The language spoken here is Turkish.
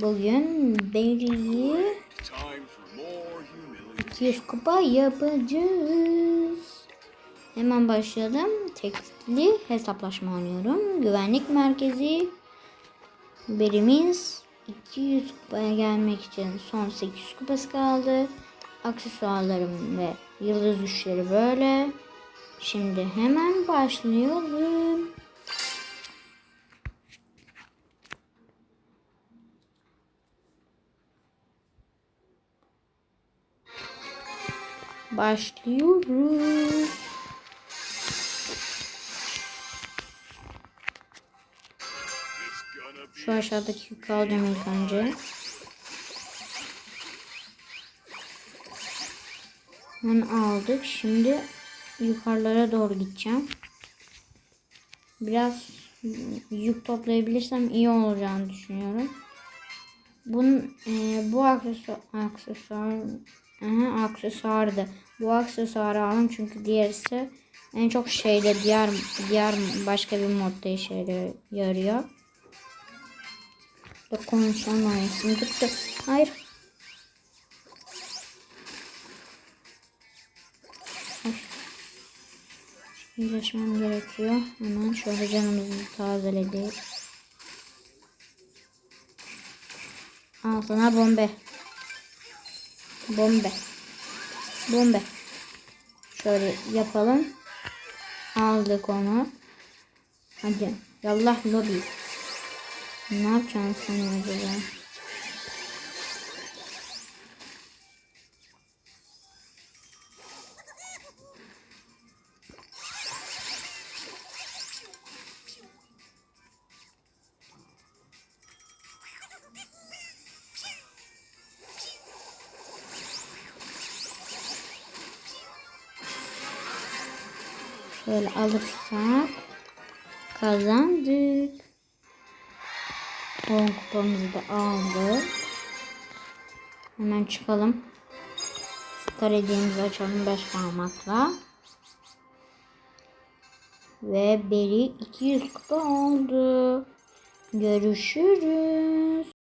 Bugün humility. 200 kupa yapacağız. Hemen başlayalım. Tekli hesaplaşma oynuyorum. Güvenlik merkezi. Berimiz 200 kupaya gelmek için son 800 kupası kaldı. Aksesuarlarım ve yıldız güçleri böyle. Şimdi hemen başlayalım. Başlıyoruz. Şu aşağıdaki alacağım ilk önce. Hemen aldık. Şimdi yukarılara doğru gideceğim. Biraz yük toplayabilirsem iyi olacağını düşünüyorum. Bunun e, bu aksesuar aksesuar aha, aksesuardı. Bu aksesuarı aldım çünkü diğerisi en çok şeyde diğer diğer başka bir modda işe yarıyor. Dur konuşamayasın. Gitti. Hayır. Ay. İyileşmem gerekiyor. Hemen şöyle canımızı tazeledik. Al sana bombe. Bombe. Bombe. Şöyle yapalım. Aldık onu. Hadi. Yallah lobi. Ne yapacaksın sen acaba? Şöyle alırsak kazandık. 10 kupamızı da aldık. Hemen çıkalım. Star hediyemizi açalım 5 parmakla. Ve Beri 200 kupa oldu. Görüşürüz.